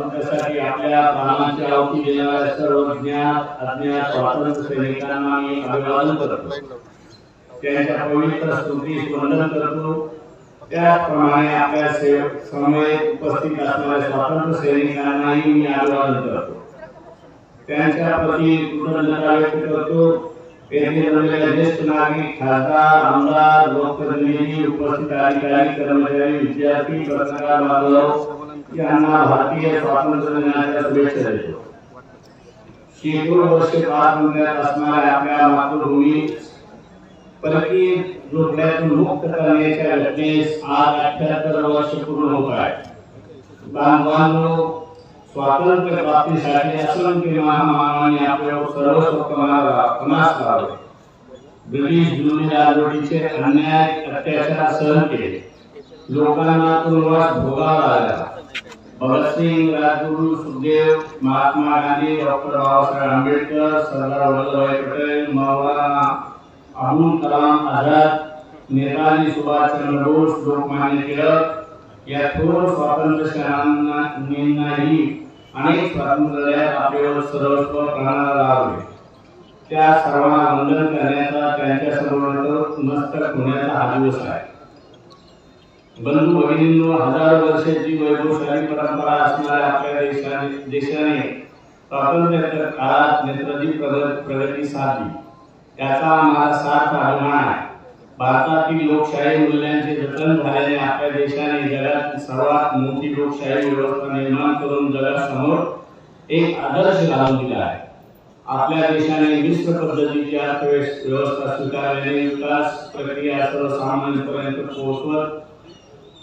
स्वातंत्र्यासाठी आपल्या प्राणांची आहुती देणाऱ्या सर्व ज्ञात अज्ञात स्वातंत्र्य सैनिकांना मी अभिवादन करतो त्यांच्या पवित्र स्तुतीस वंदन करतो त्याचप्रमाणे आपल्या सेव- समवेत उपस्थित असणाऱ्या स्वातंत्र्य सैनिकांनाही मी अभिवादन करतो त्यांच्या प्रती कृतज्ञता व्यक्त करतो येथे जमलेल्या ज्येष्ठ नागरिक खासदार आमदार लोकप्रतिनिधी उपस्थित अधिकारी कर्मचारी विद्यार्थी पत्रकार बांधव कि अन्ना भारतीय स्वातंत्र संग्राम शुभेच्छ रहियो शेकड़ों वर्ष के बाद उनका अस्मार आपका मातृ भूमि बल्कि जो प्रयत्न मुक्त करने का अभ्यास आज अठहत्तर वर्ष पूर्ण होता है बांधवान लोग स्वातंत्र प्राप्ति साठी असंख्य महामानवाने आपल्यावर सर्व स्वतःला खुनास लावले ब्रिटिश जुनी राजवटीचे अन्याय अत्याचार सहन केले लोकांना तुरुंगात तो भोगावा लागला भगतसिंग राजगुरू सुखदेव, महात्मा गांधी, डॉक्टर बाबासाहेब आंबेडकर, सरदार वल्लभभाई पटेल, मौलाना अबुल कलाम आझाद नेताजी सुभाषचंद्र बोस लोकमान्य टिळक, या थोर स्वातंत्र्य सेनानींनाही अनेक स्वातंत्र्य लढ्यात आपल्यावर सर्वस्व प्राणाला लावले त्या सर्वांना वंदन करण्याचा त्यांच्या समोर मस्तक होण्याचा हा दिवस आहे. बंधू भगिनींनो हजार वर्षाची वैभवशाली परंपरा असणाऱ्या आपल्या देशाने देशाने. स्वातंत्र्याच्या काळात नेत्रजी प्रगत प्रगती साधली त्याचा आम्हाला सार्थ अभिमान आहे. भारतातील लोकशाही मूल्यांचे जतन झाल्याने आपल्या देशाने जगात सर्वात मोठी लोकशाही व्यवस्था निर्माण करून जगासमोर एक आदर्श घालून दिला आहे. आपल्या देशाने मिश्र पद्धतीची अर्थव्यवस्था स्वीकारल्याने विकास प्रक्रिया सर्वसामान्यपर्यंत पोहोचवत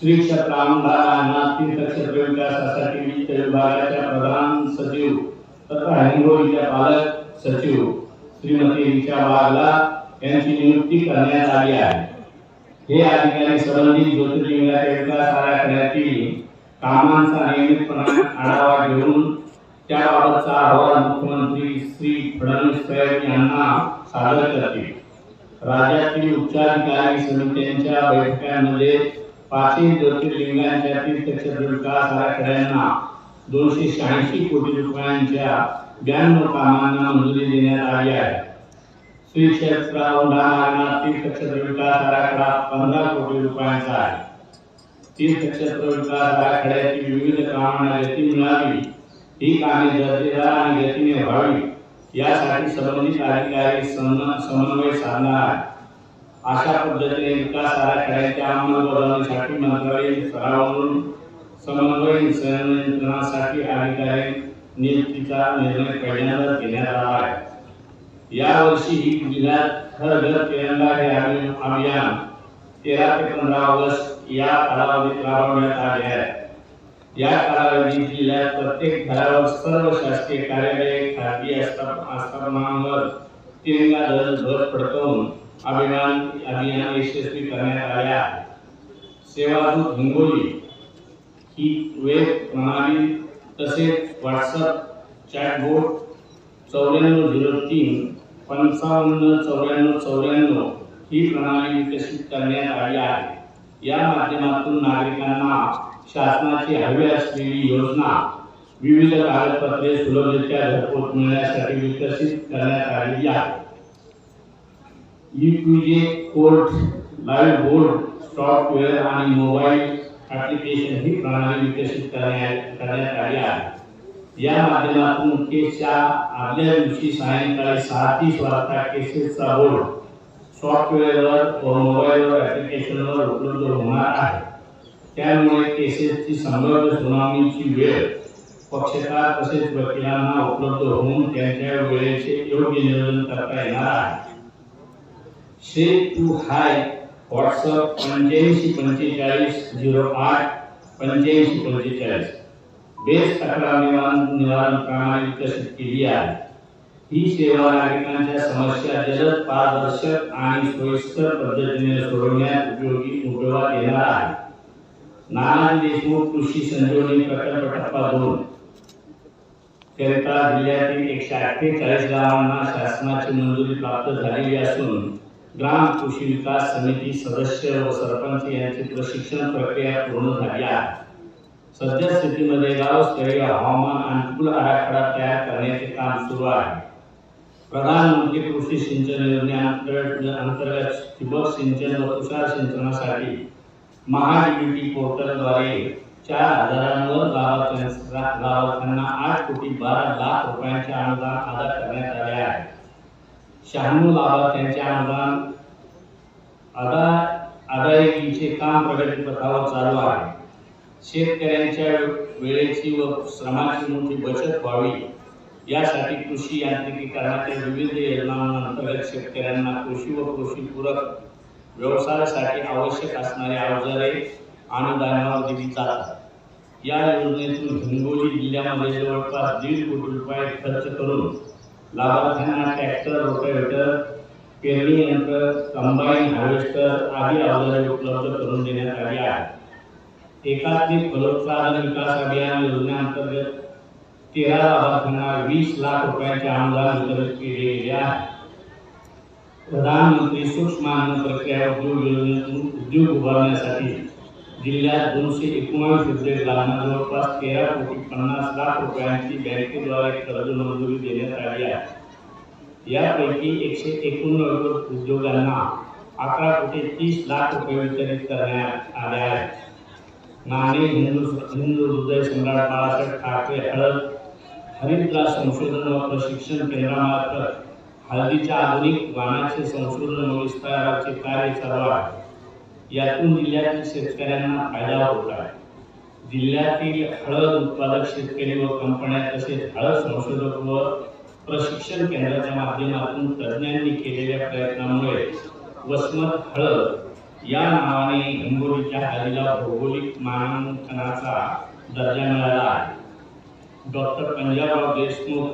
श्री क्षेत्र तीर्थक्षेत्र विकासासाठी वित्त विभागाच्या प्रधान सचिव तथा हिंगोलीच्या पालक सचिव श्रीमती रिचा बागला यांची नियुक्ती करण्यात आली आहे. हे अधिकारी संबंधित ज्योतिर्लिंगाच्या विकास आराखड्यातील कामांचा नियमितपणे आढावा घेऊन त्याबाबतचा अहवाल मुख्यमंत्री श्री फडणवीस साहेब यांना सादर करतील. राज्यातील उच्चाधिकारी समित्यांच्या बैठकांमध्ये पाचही ज्योतिर्लिंगांच्या तीर्थक्षेत्र विकास आराखड्यांना दोनशे शहाऐंशी कोटी रुपयांच्या ब्याण्णव कामांना मंजुरी देण्यात आली आहे. श्री क्षेत्र औंढा तीर्थक्षेत्र विकास आराखडा पंधरा कोटी रुपयांचा आहे. तीर्थक्षेत्र विकास आराखड्याची विविध कामांना गती मिळावी, ही कामे दर्जेदार आणि गतीने व्हावी, यासाठी संबंधित अधिकारी सम- समन्वय साधणार आहे अशा पद्धतीने विकास आराखड्याच्या अंमलबजावणीसाठी मंत्रालयीन स्तरावरून समन्वय संयोजनासाठी अधिकारी नियुक्तीचा निर्णय पहिल्यांदा घेण्यात आला आहे. यावर्षी जिल्ह्यात हर घर तिरंगा हे अभियान तेरा ते पंधरा ऑगस्ट या कालावधीत राबवण्यात आले आहे. या कालावधीत जिल्ह्यात प्रत्येक घरावर सर्व शासकीय कार्यालय खाजगी आस्थापनांवर तिरंगा ध्वज ध्वज फडकवून अभियान अभियान यशस्वी करण्यात आले आहे. सेवादूत हिंगोली ही वेब प्रणाली तसेच व्हॉट्सअप चॅटबोट चौऱ्याण्णव झिरो तीन पंचावन्न चौऱ्याण्णव चौऱ्याण्णव ही प्रणाली विकसित करण्यात आली आहे. या माध्यमातून नागरिकांना शासनाची हवी असलेली योजना विविध कागदपत्रे सुलभरित्या घरपोच मिळण्यासाठी विकसित करण्यात आलेली आहे. UPJ court live board software आणि मोबाईल ऍप्लिकेशन ही प्रणाली विकसित करण्यात आली आहे या माध्यमातून केसच्या आदल्या दिवशी सायंकाळी सहा तीस वाजता केसेसचा बोर्ड सॉफ्टवेअरवर व मोबाईलवर ऍप्लिकेशनवर उपलब्ध होणार आहे. त्यामुळे केसेसची संभाव्य सुनावणीची वेळ पक्षकार तसेच वकिलांना उपलब्ध होऊन त्यांच्या वेळेचे योग्य नियोजन करता येणार आहे. शेप टू हाय व्हॉट्सअप पंच्याऐंशी पंचेचाळीस झिरो आठ पंच्याऐंशी पंचेचाळीस बेस्ट तक्रार निवारण निवारण प्रणाली विकसित केली आहे। ही सेवा नागरिकांच्या समस्या, जलद पारदर्शक आणि सोयीस्कर पद्धतीने सोडवण्यात उपयोगी उपयोगात येणार आहे। नानाजी देशमुख कृषी संजीवनी प्रकल्प टप्पा दोन। करिता जिल्ह्यातील एकशे अठ्ठेचाळीस गावांना शासनाची मंजुरी प्राप्त झालेली असून ग्राम कृषी विकास समिती सदस्य व सरपंच यांची प्रशिक्षण प्रक्रिया पूर्ण झाली आहे सध्या स्थितीमध्ये गावस्तरीय हवामान अनुकूल आराखडा तयार करण्याचे काम सुरू आहे प्रधानमंत्री कृषी सिंचन योजनेअंतर्गत अंतर्गत ठिबक सिंचन व तुषार सिंचनासाठी महाडीबीटी पोर्टलद्वारे चार हजारांवर गावात गावांना आठ कोटी बारा लाख रुपयांचे अनुदान अदा करण्यात आले आहे शहाण्णव लाभार्थ्यांचे अनुदान अदा अदायगीचे काम प्रगतीपथावर चालू आहे. शेतकऱ्यांच्या वेळेची व श्रमाची मोठी बचत व्हावी यासाठी कृषी यांत्रिकीकरणाच्या विविध योजनांअंतर्गत शेतकऱ्यांना कृषी व कृषीपूरक व्यवसायासाठी आवश्यक असणारे अवजारे अनुदानावर दिली जातात. या योजनेतून हिंगोली जिल्ह्यामध्ये जवळपास दीड कोटी रुपये खर्च करून लाभार्थ्यांना ट्रॅक्टर रोटावेटर पेरणी यंत्र कंबाईन हार्वेस्टर आदी अवजारे उपलब्ध करून देण्यात एकात्मिक फलोत्पादन विकास अभियान योजनेअंतर्गत तेरा लाभार्थ्यांना वीस लाख रुपयांचे अनुदान वितरित केले गेले आहे. प्रधानमंत्री सूक्ष्म अन्न प्रक्रिया उद्योग योजनेतून उद्योग उभारण्यासाठी जिल्ह्यात दोनशे एकोणावीस लागणार जवळपास तेरा कोटी पन्नास लाख रुपयांची बँकेद्वारे कर्ज मंजुरी देण्यात आली आहे यापैकी एकशे एकोणनव्वद उद्योगांना अकरा कोटी तीस लाख रुपये वितरित करण्यात आले आहेत नाणे हिंदू हिंदू हृदय सम्राट बाळासाहेब ठाकरे हळद हरिद्रा संशोधन व प्रशिक्षण केंद्रामार्फत हळदीच्या आधुनिक वाणाचे संशोधन व विस्ताराचे कार्य चालू आहे यातून जिल्ह्यातील शेतकऱ्यांना फायदा होत आहे. जिल्ह्यातील हळद उत्पादक शेतकरी व कंपन्या तसेच हळद संशोधक व प्रशिक्षण केंद्राच्या माध्यमातून तज्ज्ञांनी केलेल्या प्रयत्नामुळे वसमत हळद या नावाने हिंगोलीच्या हळदीला भौगोलिक मानांकनाचा दर्जा मिळाला आहे. डॉक्टर पंजाबराव देशमुख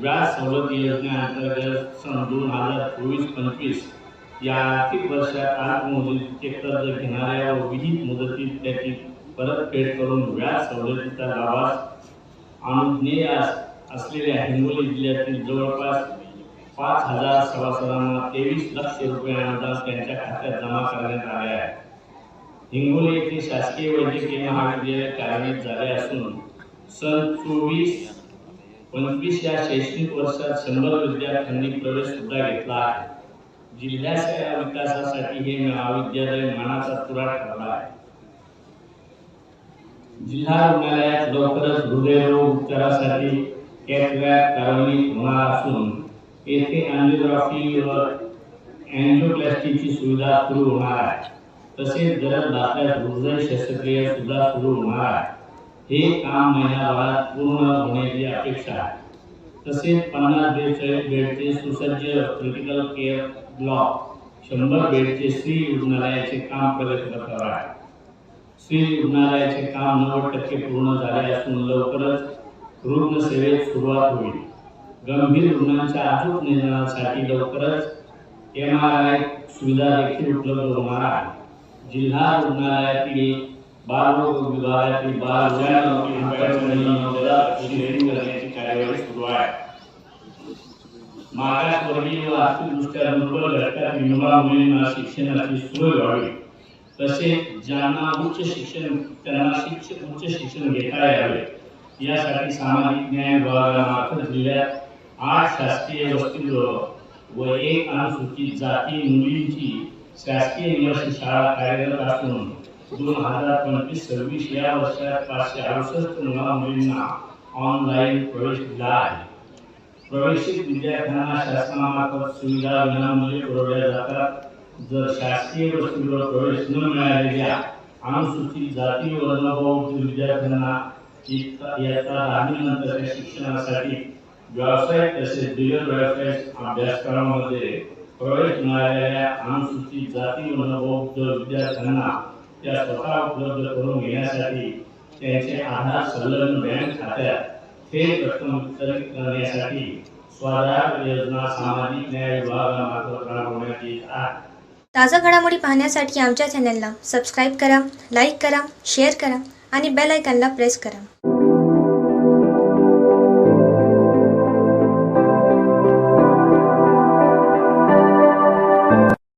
व्याज सवलत योजनेअंतर्गत सन दोन हजार चोवीस पंचवीस या आर्थिक वर्षात अल्पमुदतीचे कर्ज घेणाऱ्या व विहित मुदतीत त्याची परतफेड करून व्याज सवलतीचा लाभास अनुज्ञेय असलेल्या हिंगोली जिल्ह्यातील जवळपास पाच हजार सभासदांना तेवीस लक्ष रुपये अनुदान त्यांच्या खात्यात जमा करण्यात आले आहे. हिंगोली येथे शासकीय वैद्यकीय महाविद्यालय कार्यान्वित झाले असून सन चोवीस पंचवीस या शैक्षणिक वर्षात शंभर विद्यार्थ्यांनी प्रवेश सुद्धा घेतला आहे. जिल्ह्याच्या विकासासाठी हे, महाविद्यालय मानाचा तुरा ठरला आहे जिल्हा रुग्णालयात लवकरच हृदयरोग उपचारासाठी कॅटरॅक्ट कार्यान्वित होणार असून येथे अँजिओग्राफी व अँजिओप्लास्टीची सुविधा सुरू होणार आहे। तसेच गरज भासल्यास हृदय शस्त्रक्रिया सुद्धा सुरू होणार आहे। हे काम महिन्याभरात पूर्ण होण्याची अपेक्षा आहे। तसेच पन्नास बेडचे बेडचे सुसज्ज क्रिटिकल केअर ब्लॉक शंभर बेडचे श्री रुग्णालयाचे काम प्रगतीपथावर आहे. श्री रुग्णालयाचे काम नव्वद टक्के पूर्ण झाले असून लवकरच रुग्णसेवेत सुरुवात होईल. गंभीर रुग्णांच्या अचूक निदानासाठी लवकरच एम आर आय सुविधा देखील उपलब्ध होणार आहे. जिल्हा रुग्णालयातील बालरोग विभागातील बाल करण्याची कार्यवाही सुरू आहे. मागासवर्गीय व आर्थिकदृष्ट्या दुर्बल घटकातील मुला मुलींना शिक्षणाची सोय व्हावी. तसेच ज्यांना उच्च शिक्षण, त्यांना शिक्षण उच्च शिक्षण घेता यावे. यासाठी सामाजिक न्याय विभागामार्फत जिल्ह्यात आठ शासकीय वसतिगृह व एक अनुसूचित जाती मुलींची शासकीय निवासी शाळा कार्यरत असून दोन हज़ार पंचवीस सव्वीस या वर्षात पाचशे अडुसष्ट मुला मुलींना ऑनलाईन प्रवेश दिला आहे. प्रवेशित विद्यार्थ्यांना शासनामार्फत सुविधा विनामूल्य पुरवल्या जातात. जर शासकीय वस्तूंवर प्रवेश न मिळालेल्या अनुसूचित जाती व बौद्ध विद्यार्थ्यांना इयत्ता दहावीनंतरच्या शिक्षणासाठी व्यावसायिक तसेच बिगर व्यावसायिक अभ्यासक्रमामध्ये प्रवेश मिळालेल्या अनुसूचित जाती व बौद्ध विद्यार्थ्यांना त्या स्वतः उपलब्ध करून घेण्यासाठी त्यांचे आधार संलग्न बँक खात्यात फेर रक्कम वितरित करण्यासाठी स्वाधार योजना सामाजिक न्याय विभागामार्फत राबवण्यात येत आहे. ताज्या घडामोडी पाहण्यासाठी आमच्या चॅनलला सबस्क्राईब करा लाईक करा शेअर करा आणि बेल आयकॉनला प्रेस करा.